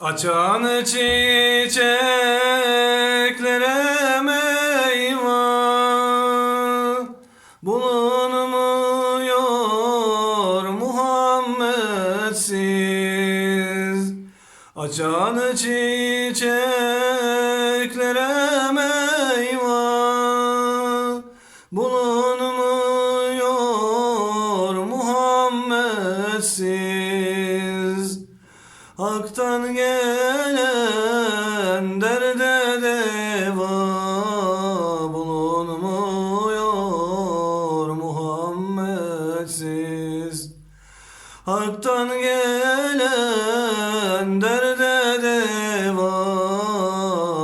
Açan çiçeklere meyve bulunmuyor Muhammedsiz. Açan çiçeklere meyve bulunmuyor Muhammedsiz. Hak'tan gelen derde deva bulunmuyor Muhammedsiz. Hak'tan gelen derde deva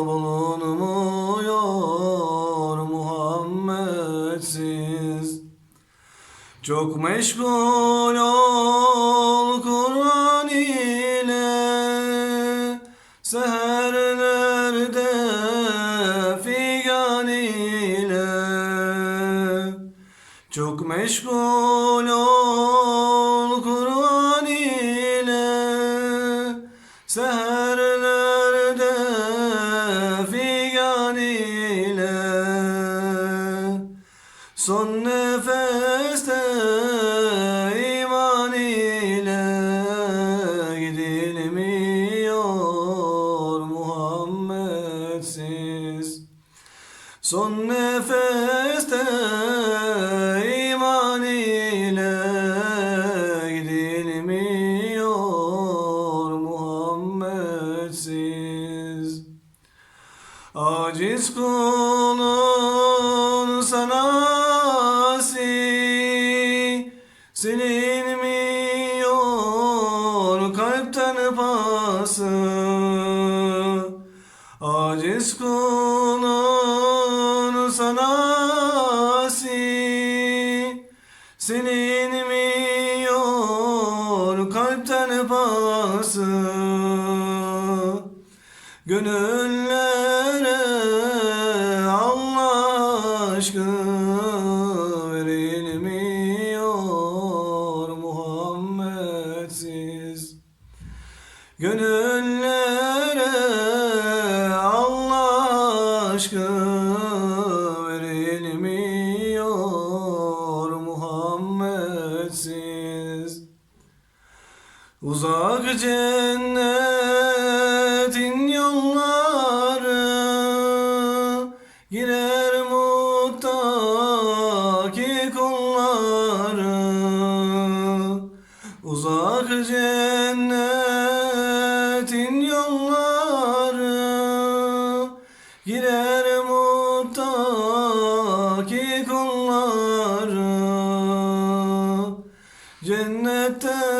bulunmuyor Muhammedsiz. Çok meşgul ol Kur'an Seherlerde figan ile Çok meşgul ol Kur'an ile. Seherlerde figan ile Son nefeste Son nefeste iman ile gidilmiyor Muhammedsiz. Aciz kulun sanası silinmiyor kalpten pası Aciz kulun silinmiyor kalpten pası Gönüllere Allah aşkı verilmiyor Muhammedsiz. Gönüllere Allah aşkı Uzak cennetin yolları Girer muttaki kulları. Uzak cennetin yolları Girer muttaki kulları. Cennette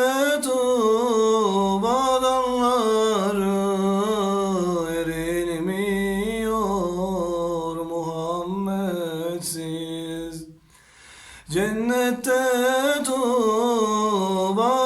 Cennette tuğba